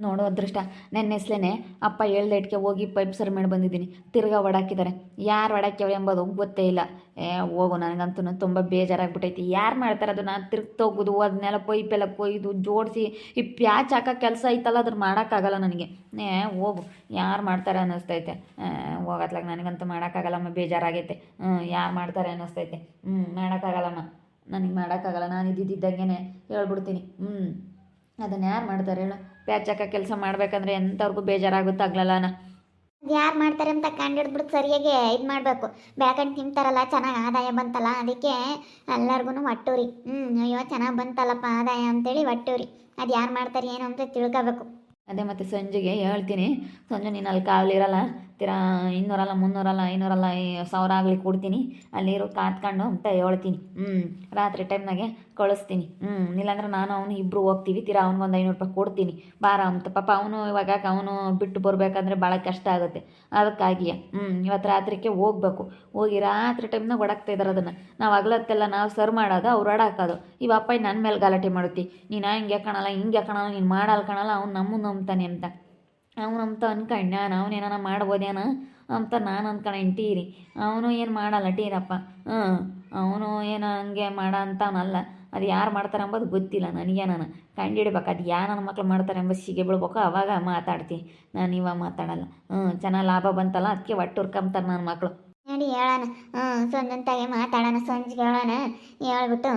ನೋಡು ಅದೃಷ್ಟ. ನೆನ್ನೆಸ್ಲೇ ಅಪ್ಪ ಹೇಳ್ದೆ ಇಟ್ಕೆ ಹೋಗಿ ಪೈಪ್ ಸರ್ ಮಾಡಿ ಬಂದಿದ್ದೀನಿ. ತಿರ್ಗಾ ಒಡಾಕಿದ್ದಾರೆ ಯಾರು ಒಡಾಕ್ಯವ್ರೆ ಎಂಬುದು ಗೊತ್ತೇ ಇಲ್ಲ. ಏ, ಹೋಗು ನನಗಂತೂ ತುಂಬ ಬೇಜಾರಾಗ್ಬಿಟ್ಟೈತಿ ಯಾರು ಮಾಡ್ತಾರೆ ಅದನ್ನು? ತಿರ್ಗಿ ತೊಗೋದು ಅದನ್ನೆಲ್ಲ ಪೈಪೆಲ್ಲ ಕೊಯ್ದು, ಜೋಡಿಸಿ, ಈ ಪ್ಯಾಚ್ ಹಾಕೋ ಕೆಲಸ ಐತಲ್ಲ, ಅದ್ರ ಮಾಡೋಕ್ಕಾಗಲ್ಲ ನನಗೆ. ಏ, ಹೋಗು, ಯಾರು ಮಾಡ್ತಾರೆ ಅನ್ನಿಸ್ತೈತೆ. ಹೋಗತ್ಲಾಗ ನನಗಂತೂ ಮಾಡೋಕ್ಕಾಗಲ್ಲಮ್ಮ, ಬೇಜಾರಾಗೈತೆ. ಹ್ಞೂ ಯಾರು ಮಾಡ್ತಾರೆ ಅನ್ನಿಸ್ತೈತೆ. ಹ್ಞೂ ಮಾಡೋಕ್ಕಾಗಲ್ಲಮ್ಮ. ನನಗೆ ಮಾಡೋಕ್ಕಾಗಲ್ಲ, ನಾನು ಇದ್ದಿದ್ದಂಗೆ ಹೇಳ್ಬಿಡ್ತೀನಿ. ಹ್ಞೂ ಅದನ್ನು ಯಾರು ಮಾಡ್ತಾರೆ ಹೇಳು. ಪ್ಯಾಚ್ ಹಾಕೋ ಕೆಲಸ ಮಾಡ್ಬೇಕಂದ್ರೆ ಎಂಥವ್ರಿಗೂ ಬೇಜಾರಾಗುತ್ತೆ ಆಗ್ಲಲ್ಲನ. ಯಾರು ಮಾಡ್ತಾರೆ ಅಂತ ಕಂಡಿಡ್ಬಿಟ್ಟು ಸರಿಯಾಗಿ ಇದು ಮಾಡಬೇಕು. ಬೆಳ್ಕೊಂಡು ತಿಂತಾರಲ್ಲ ಚೆನ್ನಾಗಿ ಆದಾಯ ಬಂತಲ್ಲ ಅದಕ್ಕೆ ಎಲ್ಲರಿಗೂ ಒಟ್ಟೂರಿ. ಹ್ಞೂ ಅಯ್ಯೋ ಚೆನ್ನಾಗಿ ಬಂತಲ್ಲಪ್ಪ ಆದಾಯ ಅಂತೇಳಿ ಒಟ್ಟೂರಿ. ಅದು ಯಾರು ಮಾಡ್ತಾರೆ ಏನು ಅಂತ ತಿಳ್ಕೋಬೇಕು. ಅದೇ ಮತ್ತು ಸಂಜೆಗೆ ಹೇಳ್ತೀನಿ. ಸಂಜೆ ನೀನು ಅಲ್ಲಿ ಕಾವಲಿರಲ್ಲ ತಿರಾ ಇನ್ನೂರಲ್ಲ ಮುನ್ನೂರಲ್ಲ, ಐನೂರಲ್ಲ ಸಾವಿರ ಆಗಲಿ ಕೊಡ್ತೀನಿ. ಅಲ್ಲಿರೋ ಕಾತ್ಕೊಂಡು ಅಂತ ಹೇಳ್ತೀನಿ. ಹ್ಞೂ ರಾತ್ರಿ ಟೈಮ್ನಾಗೆ ಕಳಿಸ್ತೀನಿ. ಹ್ಞೂ ಇಲ್ಲಾಂದ್ರೆ ನಾನು ಅವನು ಇಬ್ಬರು ಹೋಗ್ತೀವಿ. ತಿರಾ ಅವ್ನಿಗೊಂದು ಐನೂರು ರೂಪಾಯಿ ಕೊಡ್ತೀನಿ. ಬಾರ ಅಂತ. ಪಾಪ ಅವನು ಇವಾಗ ಅವನು ಬಿಟ್ಟು ಬರಬೇಕಂದ್ರೆ ಭಾಳ ಕಷ್ಟ ಆಗುತ್ತೆ. ಅದಕ್ಕಾಗಿಯೇ ಹ್ಞೂ ಇವತ್ತು ರಾತ್ರಿಗೆ ಹೋಗ್ಬೇಕು. ಹೋಗಿ ರಾತ್ರಿ ಟೈಮ್ನಾಗ ಒಡಕ್ತಾ ಇದ್ದಾರೆ ಅದನ್ನು. ನಾವು ಹಗ್ಲತ್ತೆಲ್ಲ ನಾವು ಸರ್ವ್ ಮಾಡೋದು, ಅವ್ರು ಒಡಾಕೋದು ಇವ ಅಪ್ಪ ನನ್ನ ಮೇಲೆ ಗಲಾಟೆ ಮಾಡುತ್ತಿ. ನೀನು ಹಿಂಗೆ ಕಾಣಲ್ಲ ಹಿಂಗೆ ಕಾಣಲ್ಲ, ನೀನು ಮಾಡಲ್ಲ ಕಾಣಲ್ಲ, ಅವ್ನು ನಮ್ಮನ್ನು ನಂಬ್ತಾನೆ ಅಂತ. ಅವನು ಅಂತ ನಾನು ಏನಾನ ಮಾಡ್ಬೋದೇನ? ಅಂತ ನಾನು ಅನ್ಕೊಂಡು ಟೀರಿ ಅವನು ಏನು ಮಾಡಲ್ಲ ಟೀರಪ್ಪ ಹ್ಞೂ ಅವನು ಏನು ಹಂಗೆ ಮಾಡ ಅಂತವನಲ್ಲ. ಅದು ಯಾರು ಮಾಡ್ತಾರೆ ಅಂಬೋದು ಗೊತ್ತಿಲ್ಲ ನನಗೆ ನಾನು. ಕಂಡಿಡ್ಬೇಕು, ಅದು ಯಾ ನನ್ನ ಮಕ್ಳು ಮಾಡ್ತಾರೆ ಎಂಬ ಸಿಗೆ ಬೀಳ್ಬೇಕು ಅವಾಗ ಮಾತಾಡ್ತೀನಿ. ನಾನು ಇವಾಗ ಮಾತಾಡಲ್ಲ. ಹ್ಞೂ ಚೆನ್ನಾಗಿ ಲಾಭ ಬಂತಲ್ಲ ಅದಕ್ಕೆ ಒಟ್ಟು ಹುರ್ಕೊಂತಾರೆ ನನ್ನ ಮಕ್ಕಳು ನೋಡಿ ಹೇಳೋಣ. ಹ್ಞೂ ಸಂಜಂತಾಗೆ ಮಾತಾಡೋಣ, ಸಂಜೆಗೆ ಹೇಳೋಣ. ಹೇಳ್ಬಿಟ್ಟು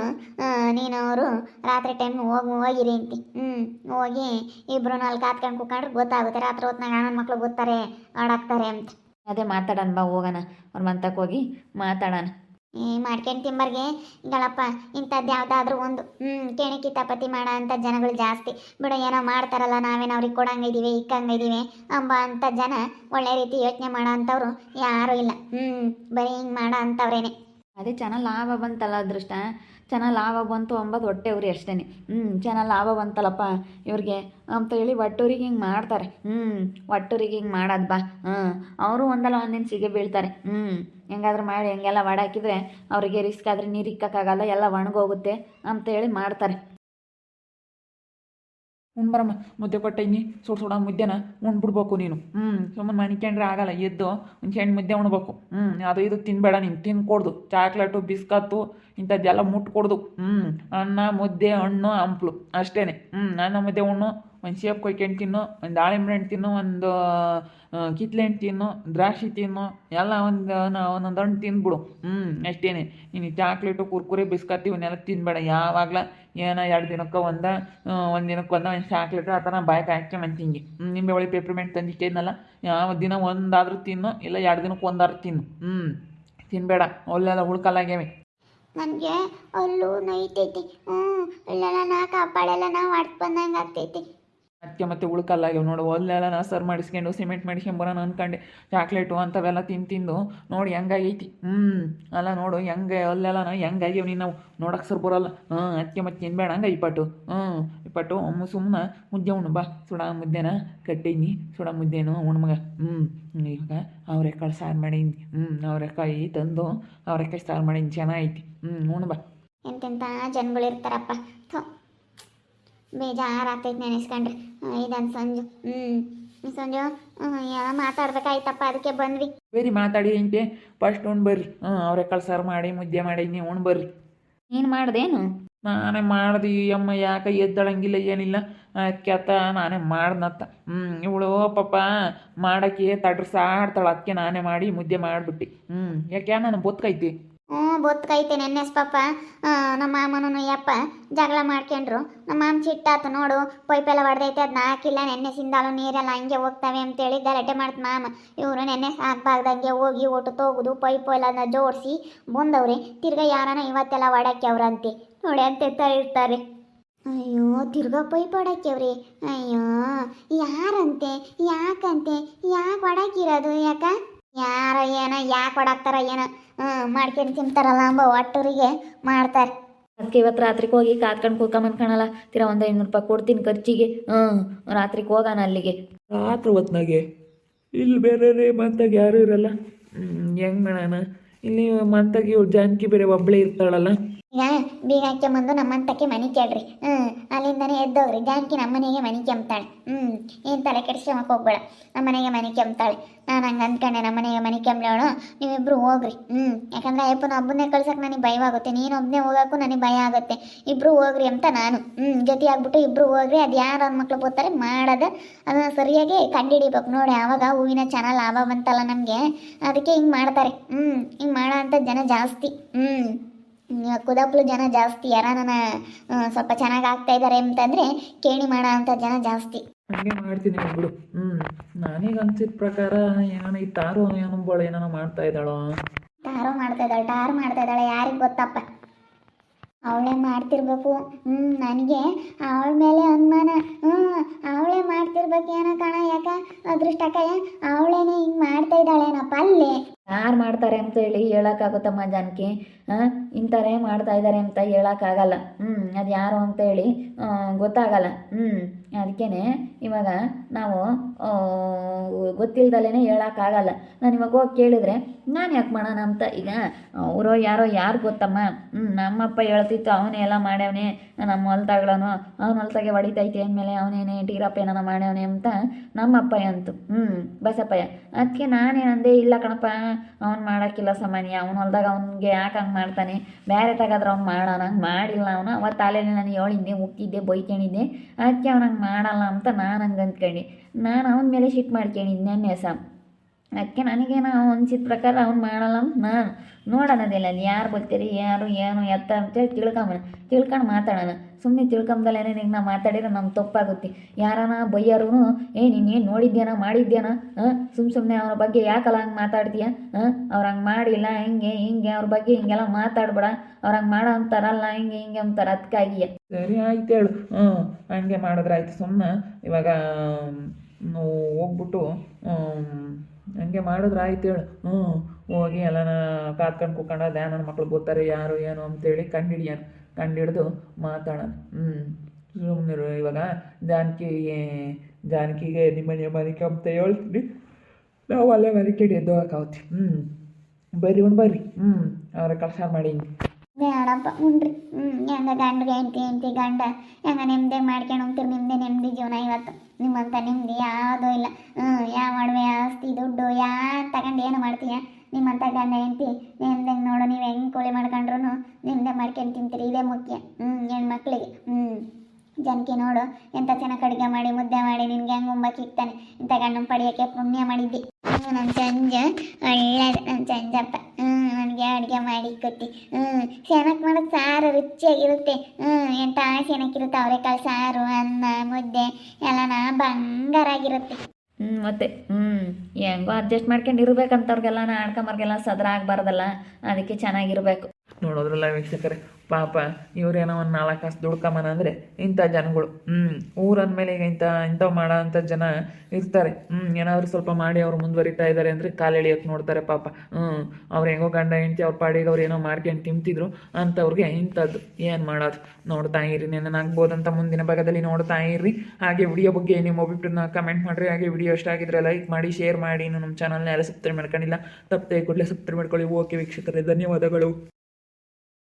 ನೀನು ಅವರು ರಾತ್ರಿ ಟೈಮ್ ಹೋಗಿ, ಹೋಗಿರಿ ಅಂತಿ. ಹ್ಞೂ, ಹೋಗಿ ಇಬ್ಬರು ನಾಲ್ಕು ಕಾತ್ಕೊಂಡು ಕೂತ್ಕೊಂಡ್ರೆ ಗೊತ್ತಾಗುತ್ತೆ. ರಾತ್ರಿ ಹೊತ್ನಾಗ ನನ್ನ ಮಕ್ಳು ಗೊತ್ತಾರೆ ಆಡಾಕ್ತಾರೆ ಅಂತ. ಅದೇ ಮಾತಾಡೋಣ ಬಾ, ಹೋಗೋಣ. ಅವ್ರ ಮಂತಕ್ಕೆ ಹೋಗಿ ಮಾತಾಡೋಣ. ಈ ಮಾಡ್ಕೊಂಡು ತಿಂಬರ್ಗೆ ಗಳಪ್ಪ ಇಂಥದ್ದು ಯಾವುದಾದ್ರೂ ಒಂದು ಹ್ಞೂ ಕೆಣಕಿ ತಪತಿ ಮಾಡೋ ಅಂಥ ಜನಗಳು ಜಾಸ್ತಿ. ಬಿಡು, ಏನೋ ಮಾಡ್ತಾರಲ್ಲ, ನಾವೇನು ಅವ್ರಿಗೆ ಇಕ್ಕಂಗ ಇಕ್ಕಂಗಿದ್ದೀವಿ ಅಂಬ ಅಂಥ ಜನ ಒಳ್ಳೆ ರೀತಿ ಯೋಚನೆ ಮಾಡೋ ಅಂಥವ್ರು ಯಾರೂ ಇಲ್ಲ. ಹ್ಞೂ ಬರೀ ಹಿಂಗೆ ಮಾಡೋ ಅಂಥವ್ರೇನೆ ಅದೇ ಚೆನ್ನಾಗಿ ಲಾಭ ಬಂತಲ್ಲ ಅದೃಷ್ಟ. ಚೆನ್ನಾಗಿ ಲಾಭ ಬಂತು ಅಂಬೋದು ಹೊಟ್ಟೆ ಉರಿ ಅಷ್ಟೇ ಹ್ಞೂ ಚೆನ್ನಾಗಿ ಲಾಭ ಬಂತಲ್ಲಪ್ಪ. ಇವ್ರಿಗೆ ಅಂತ ಹೇಳಿ ಒಟ್ಟೂರಿಗೆ ಹಿಂಗೆ ಮಾಡ್ತಾರೆ. ಹ್ಞೂ ಒಟ್ಟೂರಿಗೆ ಹಿಂಗೆ ಮಾಡೋದು ಬಾ. ಹ್ಞೂ ಅವರು ಒಂದಲ್ಲ ಒಂದಿನ ಸಿಗೆ ಬೀಳ್ತಾರೆ. ಹ್ಞೂ ಹೆಂಗಾದ್ರೂ ಮಾಡಿ, ಹೆಂಗೆಲ್ಲ ಹಾಕಿದ್ರೆ ಅವರಿಗೆ ರಿಸ್ಕ್ ಆದರೆ ನೀರು ಇಕ್ಕೋಕ್ಕಾಗಲ್ಲ ಎಲ್ಲ ಒಣಗೋಗುತ್ತೆ ಅಂತ ಹೇಳಿ ಮಾಡ್ತಾರೆ. ಉಣ್ಬರಮ್ಮ ಮುದ್ದೆ ಕೊಟ್ಟೈನಿ ಸುಡು ಸುಡ ಮುದ್ದೆನ ಉಣ್ಬಿಡ್ಬೇಕು ನೀನು. ಹ್ಞೂ ಸುಮ್ಮನೆ ಮಣಿಕೊಂಡ್ರೆ ಆಗಲ್ಲ ಎದ್ದು ಒಂದು ಹೆಣ್ಣು ಮುದ್ದೆ ಉಣ್ಬೇಕು. ಹ್ಞೂ ಅದು ಇದು ತಿನ್ಬೇಡ ನೀನು ತಿನ್ಕೊಡ್ದು. ಚಾಕ್ಲೇಟು ಬಿಸ್ಕತ್ತು ಇಂಥದ್ದೆಲ್ಲ ಮುಟ್ಕೊಡ್ದು. ಹ್ಞೂ ಅನ್ನ ಮುದ್ದೆ ಹಣ್ಣು ಹಂಪ್ಲು ಅಷ್ಟೇ ಹ್ಞೂ ಅನ್ನ ಮುದ್ದೆ ಉಣ್ಣು ಒಂದು ಸೇಬ್ ಕೊಯ್ಕೊಂಡು ತಿನ್ನು ಒಂದು ದಾಳಿಂಬೆ ಹಣ್ಣು ತಿನ್ನು ಒಂದು ಕಿತ್ಲೆ ಹಣ್ಣು ತಿನ್ನು ದ್ರಾಕ್ಷಿ ತಿನ್ನು ಎಲ್ಲ ಒಂದು ಒಂದೊಂದು ಹಣ್ಣು ತಿಂದ್ಬಿಡು ಹ್ಞೂ ಅಷ್ಟೇ ನೀನು ಚಾಕ್ಲೇಟು ಕುರ್ಕುರೆ ಬಿಸ್ಕತ್ತು ಇವನ್ನೆಲ್ಲ ತಿನ್ಬೇಡ. ಯಾವಾಗಲ ಏನೋ ಎರಡು ದಿನಕ್ಕೆ ಒಂದ ಒಂದು ದಿನಕ್ಕೆ ಒಂದ, ಒಂದು ಚಾಕ್ಲೇಟು ಆ ಥರ ಬಾಯ್ಗೆ ಹಿಂಗೆ ನಿಂಬೆ ಒಳ್ಳೆ ಪೇಪ್ರಿಮೆಂಟ್ ತಂದಿಕ್ಕೇನಲ್ಲ ಯಾವ ದಿನ ಒಂದಾದರೂ ತಿನ್ನು, ಇಲ್ಲ ಎರಡು ದಿನಕ್ಕೆ ಒಂದಾದ್ರೂ ತಿನ್ನು. ಹ್ಞೂ ತಿನ್ಬೇಡ ಅಲ್ಲೆಲ್ಲ ಹುಳ್ಕಲ್ಲಾಗ್ಯಾವೆ ನನಗೆ ಅಲ್ಲೂ ನೈತೈತಿ ಹ್ಞೂ ಇಲ್ಲೆಲ್ಲ ನಾ ಕಾಪಾಡೆಲ್ಲ, ನಾವು ಅಡ್ದು ಬಂದಂಗೆ ಆಗ್ತೈತಿ ಅದಕ್ಕೆ ಮತ್ತೆ ಉಳ್ಕಲ್ಲಾಗ್ಯಾವ ನೋಡು. ಒಲ್ಲೆಲ್ಲ ನಾ ಸರ್ ಮಾಡಿಸ್ಕೊಂಡು, ಸಿಮೆಂಟ್ ಮಾಡಿಸ್ಕೊಂಬರೋಣ ಅನ್ಕಂಡೆ. ಚಾಕ್ಲೇಟು ಅಂಥವೆಲ್ಲ ತಿಂದು ತಿಂದು ನೋಡಿ ಹೆಂಗಾಗೈತಿ. ಹ್ಞೂ ಅಲ್ಲ ನೋಡು ಹೆಂಗೆ ಅಲ್ಲೆಲ್ಲ ಹೆಂಗಾಗ್ಯಾವ ನೀನು ನಾವು ನೋಡಕ್ಕೆ ಸರ್ ಬರೋಲ್ಲ. ಹಾಂ ಅದಕ್ಕೆ ಮತ್ತೆ ತಿನ್ಬೇಡ ಹಂಗೆ ಇಪ್ಪಟ್ಟು ಹ್ಞೂ ಇಪ್ಪಟ್ಟು ಸುಮ್ಮನೆ ಮುದ್ದೆ ಉಣ್ಣು ಬಾ. ಸುಡ ಮುದ್ದೆನ ಕಟ್ಟೀನಿ. ಸುಡ ಮುದ್ದೆನು ಉಣ್ಮಗ ಹ್ಞೂ ಇವಾಗ ಅವರೆಕಾಳು ಸಾರು ಮಾಡೀನಿ. ಹ್ಞೂ ಅವರೆಕಾಯಿ ತಂದು ಅವರೆಕಾಯಿ ಸಾರು ಮಾಡೀನಿ. ಚೆನ್ನಾಗೈತಿ. ಹ್ಞೂ ಉಣ್ಣು ಬಾ. ಎಂತೆಂಥ ಜನಗಳು ಇರ್ತಾರಪ್ಪ ಥು ಬೇಜಾರಾಗ್ತೈತೆ ನೆನೆಸ್ಕೊಂಡ್ರೆ. ಇದನ್ನು ಸಂಜು. ಹ್ಞೂ ಮಾತಾಡ್ಬೇಕಾಯ್ತಪ್ಪ ಅದಕ್ಕೆ ಬಂದ್ವಿ. ಬೇರೆ ಮಾತಾಡಿ ಅಂತೆ ಫಸ್ಟ್ ಉಣ್ ಬರ್ರಿ. ಹ್ಞೂ ಕಳ್ಸಾರ ಸಾರು ಮಾಡಿ ಮುದ್ದೆ ಮಾಡೀನಿ ಉಣ್ ಬರ್ರಿ. ನೀನು ಮಾಡ್ದೇನು? ನಾನೇ ಮಾಡ್ದಿ ಅಮ್ಮ ಯಾಕ ಎದ್ದಳಂಗಿಲ್ಲ ಏನಿಲ್ಲ. ಅದಕ್ಕೆ ಅತ್ತ ನಾನೇ ಮಾಡ್ದತ್ತ ಹ್ಞೂ ಇವಳು ಪಾಪ ಮಾಡಕ್ಕೆ ತಡ್ರಸಾಡ್ತಾಳೆ ಅದಕ್ಕೆ ನಾನೇ ಮಾಡಿ ಮುದ್ದೆ ಮಾಡ್ಬಿಟ್ಟಿ. ಹ್ಞೂ ಯಾಕೆ ನಾನು ಬೊತ್ಕೈತಿ? ಹ್ಞೂ, ಬೊತ್ಕೈತೆ ನೆನ್ನೆಸ್ ಪಾಪ ನಮ್ಮ ಮಾಮನೂ ಯಪ್ಪ ಜಗಳ ಮಾಡ್ಕೊಂಡ್ರು. ನಮ್ಮ ಮಾಮ ಚಿಟ್ಟಾತು ನೋಡು, ಪೈಪೆಲ್ಲ ಹೊಡೆದೈತೆ ಅದನ್ನ ಹಾಕಿಲ್ಲ ನೆನ್ನೆಸಿಂದಾಲು ನೀರೆಲ್ಲ ಹಂಗೆ ಹೋಗ್ತವೆ ಅಂತೇಳಿ ಗಲಾಟೆ ಮಾಡ್ತು ಮಾಮ. ಇವರು ನೆನ್ನೆ ಹಾಕ್ಬಾರ್ದಂಗೆ ಹೋಗಿ ಒಟ್ಟು ತೋಗುದು, ಪೈಪು ಎಲ್ಲ ಜೋಡಿಸಿ ಬಂದವ್ರೆ. ತಿರ್ಗಾ ಯಾರನ ಇವತ್ತೆಲ್ಲ ಹೊಡಕ್ಯವ್ರಂತೆ ನೋಡಿ ಅಂತ ಇರ್ತಾರೆ ಅಯ್ಯೋ, ತಿರ್ಗಾ ಪೈಪ್ ಹೊಡಕ್ಯವ್ರಿ ಅಯ್ಯೋ, ಯಾರಂತೆ, ಯಾಕಂತೆ, ಯಾಕೆ ಹೊಡಕಿರೋದು ಯಾಕ? ಯಾರ ಏನ ಯಾಕೆ ಹೊಡಾಕ್ತಾರ ಏನ ಮಾಡ್ಕೊಂಡು ತಿಂತಾರಲ್ಲ ಅಂಬ ಒಟ್ಟೂರಿಗೆ ಮಾಡ್ತಾರೆ. ಅದಕ್ಕೆ ಇವತ್ತು ರಾತ್ರಿಗೆ ಹೋಗಿ ಕಾತ್ಕೊಂಡು ಕೂತ್ಕೊಂಬನ್ಕಣಲ್ಲ ತಿರ ಒಂದು ಐನೂರು ರೂಪಾಯಿ ಕೊಡ್ತೀನಿ ಖರ್ಚಿಗೆ. ಹ್ಞೂ ರಾತ್ರಿಗೆ ಹೋಗೋಣ ಅಲ್ಲಿಗೆ. ರಾತ್ರಿ ಹೊತ್ನಾಗೆ ಇಲ್ಲಿ ಬೇರೆ ಮಂತಾಗ ಯಾರು ಇರಲ್ಲ. ಹೆಂಗೆ ಮಾಡೋಣ? ಇಲ್ಲಿ ಮಂತಾಗಿ ಜಾನಕಿ ಬೇರೆ ಒಬ್ಬಳೇ ಇರ್ತಾಳಲ್ಲ. ಈಗ ಬೀಗ ಹಾಕ್ಯಂಬಂದು ನಮ್ಮಂತಕ್ಕೆ ಮನೆ ಕೇಳ್ರಿ. ಹ್ಞೂ ಅಲ್ಲಿಂದನೇ ಎದ್ದೋಗ್ರಿ. ಜಾನಕಿ ನಮ್ಮನೆಗೆ ಮನೆ ಕೆಮ್ತಾಳೆ. ಹ್ಞೂ ಏನು ತಲೆ ಕೆಡಿಸ್ಕೊಂಬಕ್ಕೆ ಹೋಗ್ಬೇಡ. ನಮ್ಮನೆಗೆ ಮನೆ ಕೆಮ್ತಾಳೆ. ನಾನು ಹಂಗೆ ಅಂದ್ಕೊಂಡೆ ನಮ್ಮನೆಗೆ ಮನೆ ಕೆಮ್ಲವಳು ನೀವಿಬ್ಬರು ಹೋಗ್ರಿ. ಹ್ಞೂ ಯಾಕಂದ್ರೆ ಅಯ್ಯಪ್ಪನ ಒಬ್ಬನೇ ಕಳ್ಸಕ್ಕೆ ನನಗೆ ಭಯವಾಗುತ್ತೆ ನೀನು ಒಬ್ಬನೇ ಹೋಗೋಕ್ಕೂ ನನಗೆ ಭಯ ಆಗುತ್ತೆ. ಇಬ್ರು ಹೋಗ್ರಿ ಅಂತ ನಾನು. ಹ್ಞೂ ಜೊತೆ ಆಗ್ಬಿಟ್ಟು ಇಬ್ರು ಹೋಗ್ರಿ. ಅದು ಯಾರು ಅವ್ರ ಮಕ್ಳು ಬರ್ತಾರೆ ಮಾಡೋದು. ಅದನ್ನ ಸರಿಯಾಗಿ ಕಂಡುಹಿಡಿಬೇಕು ನೋಡಿ, ಆವಾಗ ಹೂವಿನ ಚೆನ್ನಾಗಿ ಲಾಭ ಬಂತಲ್ಲ ನಮಗೆ. ಅದಕ್ಕೆ ಹಿಂಗೆ ಮಾಡ್ತಾರೆ. ಹ್ಞೂ ಹಿಂಗೆ ಮಾಡೋ ಅಂಥ ಜನ ಜಾಸ್ತಿ. ಹ್ಞೂ ಕುದಾಪ್ಲು ಜನ ಜಾಸ್ತಿ. ಯಾರನ ಸ್ವಲ್ಪ ಚೆನ್ನಾಗಿ ಆಗ್ತಾ ಇದಾರೆ ಅಂತಂದ್ರೆ ಕೇಣಿ ಮಾಡೋ ಅಂತ ಜನ ಜಾಸ್ತಿ. ಹಂಗೆ ಮಾಡ್ತೀನಿ ಬಿಡು. ಹ್ಞೂ ನನಗೆ ಅನ್ಸಿದ ಪ್ರಕಾರ ಏನೋ ಈ ತಾರು ಏನೊಬ್ಬಳು ಏನೋ ಮಾಡ್ತಾ ಇದ್ದಾಳೋ? ತಾರೋ ಮಾಡ್ತಾ ಇದ್ದಾಳೆ ಟಾರು ಮಾಡ್ತಾ ಇದ್ದಾಳೆ ಯಾರಿಗೆ ಗೊತ್ತಪ್ಪ? ಅವಳೇ ಮಾಡ್ತಿರ್ಬೇಕು. ಹ್ಮ್ ನನಗೆ ಅವಳ ಮೇಲೆ ಅನುಮಾನ. ಹ್ಞೂ ಅವಳೇ ಮಾಡ್ತಿರ್ಬೇಕೇನೋ ಕಣ ಯಾಕ? ಅದೃಷ್ಟಕ್ಕಯ್ಯ ಅವಳೇನೆ ಹಿಂಗ್ ಮಾಡ್ತಾ ಇದ್ದಾಳೇನಪ್ಪ ಅಲ್ಲೇ? ಯಾರು ಮಾಡ್ತಾರೆ ಅಂತ ಹೇಳಿ ಹೇಳೋಕ್ಕಾಗುತ್ತಮ್ಮ ಜಾನಕಿ. ಇಂಥರೇ ಮಾಡ್ತಾ ಇದ್ದಾರೆ ಅಂತ ಹೇಳೋಕ್ಕಾಗಲ್ಲ. ಹ್ಞೂ ಅದು ಯಾರು ಅಂತ ಹೇಳಿ ಆ, ಗೊತ್ತಾಗಲ್ಲ. ಹ್ಞೂ ಅದಕ್ಕೇ ಇವಾಗ ನಾವು ಗೊತ್ತಿಲ್ದಲೇ ಹೇಳೋಕ್ಕಾಗಲ್ಲ. ನಾನು ಇವಾಗ ಹೋಗಿ ಕೇಳಿದ್ರೆ ನಾನು ಯಾಕೆ ಮಾಡೋಣ ಅಂತ ಈಗ ಅವರೋ ಯಾರೋ ಯಾರು ಗೊತ್ತಮ್ಮ? ಹ್ಞೂ ನಮ್ಮಪ್ಪ ಹೇಳ್ತಿತ್ತು ಅವನೇ ಎಲ್ಲ ಮಾಡ್ಯವನೇ ನಮ್ಮ ಹೊಲ್ತಾಗಳನು ಅವ್ನ ಹೊಲ್ತಾಗೆ ಹೊಡಿತೈತಿ ಅಂದಮೇಲೆ ಅವನೇನೇ ಟೀರಪ್ಪ ಏನಾನ ಮಾಡ್ಯವನೇ ಅಂತ ನಮ್ಮಪ್ಪ ಅಂತು. ಹ್ಞೂ ಬಸಪ್ಪಯ್ಯ ಅದಕ್ಕೆ ನಾನೇನಂದೆ ಇಲ್ಲ ಕಣಪ್ಪ ಅವ್ನು ಮಾಡೋಕ್ಕಿಲ್ಲ ಸಾಮಾನ್ಯ ಅವ್ನ ಹೊಲ್ದಾಗ ಅವ್ನಿಗೆ ಯಾಕೆ ಹಂಗೆ ಮಾಡ್ತಾನೆ. ಬೇರೆ ತಗಾದ್ರೆ ಅವ್ನು ಮಾಡೋಣ ಹಂಗೆ ಮಾಡಿಲ್ಲ ಅವನು. ಅವತ್ತು ಅಲ್ಲೇನೆ ನಾನು ಹೇಳಿದ್ದೆ, ಉಕ್ಕಿದ್ದೆ, ಬೈಕೊಂಡಿದ್ದೆ. ಅದಕ್ಕೆ ಅವ್ನು ಹಂಗೆ ಮಾಡಲ್ಲ ಅಂತ ನಾನು ಹಂಗೆ ಅಂದ್ಕೊಂಡೆ. ನಾನು ಅವನ ಮೇಲೆ ಶಿಟ್ ಮಾಡ್ಕೊಂಡಿದ್ದೆ ನೆನ್ನೆ ಅದಕ್ಕೆ ನನಗೇನೋ ಅನ್ಸಿದ ಪ್ರಕಾರ ಅವ್ನು ಮಾಡಲ್ಲ ಅಂತ ನಾನು. ನೋಡೋಣದಿಲ್ಲ ಅಲ್ಲಿ ಯಾರು ಬರ್ತೀರಿ ಯಾರು, ಏನು, ಎತ್ತ ಅಂತೇಳಿ ತಿಳ್ಕೊಂಬನ. ತಿಳ್ಕೊಂಡು ಮಾತಾಡೋಣ ಸುಮ್ಮನೆ ತಿಳ್ಕೊಂಬದಲ್ಲೇ ನಿನಗೆ ನಾ ಮಾತಾಡಿದ್ರೆ ನಮ್ಗೆ ತಪ್ಪಾಗುತ್ತೆ. ಯಾರನ ಬೈಯ್ಯಾರೂ ಏ ನೀನೇನು ನೋಡಿದ್ಯಾನ, ಮಾಡಿದ್ಯಾನ? ಹಾಂ? ಸುಮ್ಮ ಸುಮ್ಮನೆ ಅವ್ರ ಬಗ್ಗೆ ಯಾಕಲ್ಲ ಹಂಗೆ ಮಾತಾಡ್ತೀಯ? ಹಾಂ? ಅವ್ರು ಹಂಗೆ ಮಾಡಿಲ್ಲ, ಹಿಂಗೆ ಹಿಂಗೆ, ಅವ್ರ ಬಗ್ಗೆ ಹಿಂಗೆಲ್ಲ ಮಾತಾಡ್ಬೇಡ. ಅವ್ರು ಹಂಗೆ ಮಾಡೋ ಅಂತಾರಲ್ಲ, ಹಿಂಗೆ ಹಿಂಗೆ ಅಂತಾರೆ. ಅದಕ್ಕಾಗಿಯೇ ಸರಿ, ಆಯ್ತು ಹೇಳು. ಹ್ಞೂ, ಹಂಗೆ ಮಾಡಿದ್ರೆ ಆಯ್ತು ಸುಮ್ಮನೆ ಇವಾಗ ನಾವು ಹೋಗ್ಬಿಟ್ಟು ಹಂಗೆ ಮಾಡಿದ್ರೆ ಆಯ್ತು ಹೇಳು. ಹ್ಞೂ, ಹೋಗಿ ಎಲ್ಲನ ಕಾತ್ಕೊಂಡು ಕೂಕೊಂಡ ಅದೇ ನನ್ನ ಮಕ್ಳು ಗೊತ್ತಾರೆ ಯಾರು, ಏನು ಅಂತೇಳಿ ಕಂಡಿಡಿಯನು. ಕಂಡು ಹಿಡಿದು ಮಾತಾಡೋಣ. ಹ್ಞೂ ಸುಮ್ಮನಿರು ಇವಾಗ. ಜಾನಕಿ ಜಾನಕಿಗೆ ನಿಮ್ಮನೆ ಮನೆ ಅಂತ ಹೇಳ್ತೀನಿ. ನಾವು ಅಲ್ಲೇ ಮನೆ ಕಡೆ ಎದ್ದು ಹಾಕಾವತ್ತಿ ಹ್ಞೂ, ಬರ್ರಿ ಒಂದು ಬರ್ರಿ. ಹ್ಞೂ, ಅವ್ರ ಕೆಲಸ ಮಾಡಿ. ಬೇಡಪ್ಪ ಉಂಡ್ರಿ. ಹ್ಞೂ ಹೆಂಗ ಗಂಡ ಹೆಂಡ್ತಿ ಹೆಂಡ್ತಿ, ಗಂಡ, ಹೆಂಗ ನೆಮ್ಮದಿ ಮಾಡ್ಕೊಂಡು ಹೋಗ್ತೀರಿ ನಿಮ್ಮದೇ ನೆಮ್ಮದಿ ಜೀವನ ಇವತ್ತು. ನಿಮ್ಮಂಥ ನೆಮ್ಮದಿ ಯಾವುದೂ ಇಲ್ಲ. ಹ್ಞೂ ಯಾವ ಮಾಡುವೆ, ಆಸ್ತಿ, ದುಡ್ಡು, ಯಾ ತಗೊಂಡು ಏನು ಮಾಡ್ತೀಯ? ನಿಮ್ಮಂಥ ಗಂಡ, ಹೆಂಡ್ತಿ ನೆಮ್ಮದಿ ನೋಡು, ನೀವು ಹೆಂಗೆ ಕೋಳಿ ಮಾಡ್ಕೊಂಡ್ರು ನಿಮ್ಮದೇ ಮಾಡ್ಕೊಂಡು ತಿಂತೀರಿ, ಇದೇ ಮುಖ್ಯ. ಹ್ಞೂ ಹೆಣ್ಮಕ್ಳಿಗೆ. ಹ್ಞೂ ಜನಕ್ಕೆ ನೋಡು ಎಂಥ ಚೆನ್ನಾಗಿ ಅಡುಗೆ ಮಾಡಿ, ಮುದ್ದೆ ಮಾಡಿ, ನಿನ್ಗೆ ಹೆಂಗೆ ಉಂಬಕ್ಕೆ ಇಕ್ತಾನೆ. ಇಂಥ ಗಂಡನ ಪಡೆಯೋಕ್ಕೆ ಪುಣ್ಯ ಮಾಡಿದ್ದಿ. ಹ್ಞೂ ಚಂಜ ಒಳ್ಳೆಯದು ನನ್ನ ಚಂಜಪ್ಪ. ಹ್ಞೂ ನನಗೆ ಅಡುಗೆ ಮಾಡಿ ಕೊಟ್ಟಿ ಹ್ಞೂ ಚೆನ್ನಾಗಿ ಮಾಡೋದು ಸಾರು ರುಚಿಯಾಗಿರುತ್ತೆ. ಹ್ಞೂ ಎಂಥ ಚೆನ್ನಾಗಿರುತ್ತೆ ಅವರೆಕಾಳು ಸಾರು, ಅನ್ನ, ಮುದ್ದೆ, ಎಲ್ಲನ ಬಂಗಾರ ಆಗಿರುತ್ತೆ. ಹ್ಞೂ ಮತ್ತೆ ಹ್ಞೂ ಹೆಂಗೋ ಅಡ್ಜಸ್ಟ್ ಮಾಡ್ಕೊಂಡು ಇರ್ಬೇಕಂತವ್ರಿಗೆಲ್ಲ ಆಡ್ಕೊಂಬರ್ಗೆಲ್ಲ ಸದ್ರ ಆಗಬಾರ್ದಲ್ಲ. ಅದಕ್ಕೆ ಚೆನ್ನಾಗಿರ್ಬೇಕು. ನೋಡೋದ್ರಲ್ಲ ವೀಕ್ಷಕರೇ. ಪಾಪ ಇವ್ರೇನೋ ಒಂದು ನಾಲ್ಕು ಕಾಸು ದುಡ್ಕಮನ ಅಂದರೆ ಇಂಥ ಜನಗಳು. ಹ್ಞೂ ಊರಂದಮೇಲೆ ಈಗ ಇಂಥ, ಇಂಥವು ಮಾಡೋ ಅಂಥ ಜನ ಇರ್ತಾರೆ. ಹ್ಞೂ ಏನಾದರೂ ಸ್ವಲ್ಪ ಮಾಡಿ ಅವ್ರು ಮುಂದುವರಿತಾ ಇದ್ದಾರೆ ಅಂದರೆ ಕಾಲು ಎಳಿಯೋಕೆ ನೋಡ್ತಾರೆ ಪಾಪ. ಹ್ಞೂ ಅವ್ರು ಹೆಂಗೋ ಗಂಡ, ಹೆಂಡ್ತಿ ಅವ್ರ ಪಾಡಿಗೆ ಅವ್ರು ಏನೋ ಮಾಡ್ಕೊಂಡು ತಿಂತಿದ್ರು ಅಂಥವ್ರಿಗೆ ಇಂಥದ್ದು. ಏನು ಮಾಡೋದು? ನೋಡ್ತಾ ಇರಿ ಅಂತ ಮುಂದಿನ ಭಾಗದಲ್ಲಿ ನೋಡ್ತಾ ಇರ್ರಿ ಹಾಗೆ ವಿಡಿಯೋ ಬಗ್ಗೆ ನಿಮ್ಮ ಅಭಿಪ್ರಾಯನ ಕಮೆಂಟ್ ಮಾಡಿರಿ. ಹಾಗೆ ವಿಡಿಯೋ ಇಷ್ಟ ಆಗಿದ್ರೆ ಲೈಕ್ ಮಾಡಿ ಶೇರ್ ಮಾಡಿ. ಇನ್ನು ನಮ್ಮ ಚಾನಲ್ನ ಯಾರು ಸಬ್ಸ್ಕ್ರೈಬ್ ಮಾಡ್ಕೊಂಡಿಲ್ಲ, ತಪ್ಪದೆ ಕೂಡಲೇ ಸಬ್ಸ್ಕ್ರೈಬ್ ಮಾಡ್ಕೊಳ್ಳಿ. ಓಕೆ ವೀಕ್ಷಕರೇ, ಧನ್ಯವಾದಗಳು.